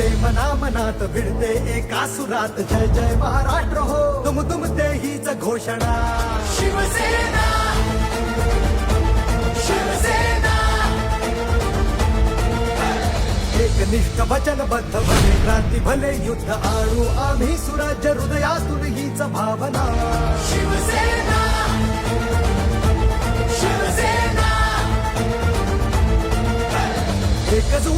मनात भिडते एका सुरात. जय जय महाराष्ट्र हो. तुम तुम ते हीच घोषणा. शिवसेना शिवसेना. एकनिष्ठ वचनबद्ध भले क्रांती भले युद्ध आणू. आम्ही सुराज्य हृदयातून हीच भावना.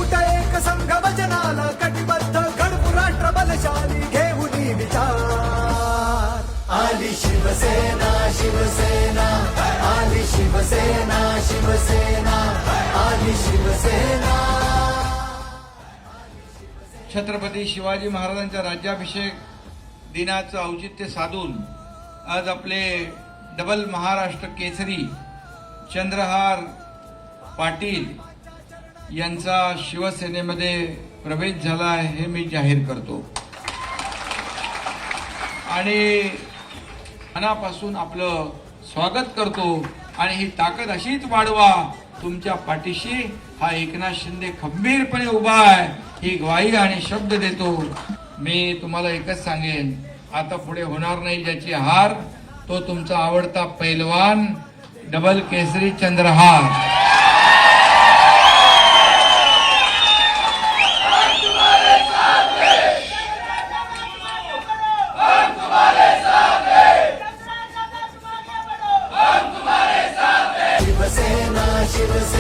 एकजूट एक संघ वचनाला कटिबद्ध घडवू राष्ट्र बलशाली घेऊन विचार आली शिवसेना शिवसेना आली शिवसेना शिवसेना आली शिवसेना छत्रपती शिवाजी महाराजांच्या राज्याभिषेक दिनाचं औचित्य साधून आज आपले डबल महाराष्ट्र केसरी चंद्रहार पाटील यांचा शिवसेनेमध्ये प्रवेश झाला हे मी जाहीर करतो. आणि मनापासून आपलं स्वागत करतो आणि ही ताकद अशीच वाढवा तुमच्या पाठीशी हा एकनाथ शिंदे खंबीरपणे उभा आहे ही ग्वाही आणि शब्द देतो. मी तुम्हाला एकच सांगेन आता पुढे होणार नाही ज्याची हार तो तुमचा आवडता पैलवान double Kesari Chandrahar. give us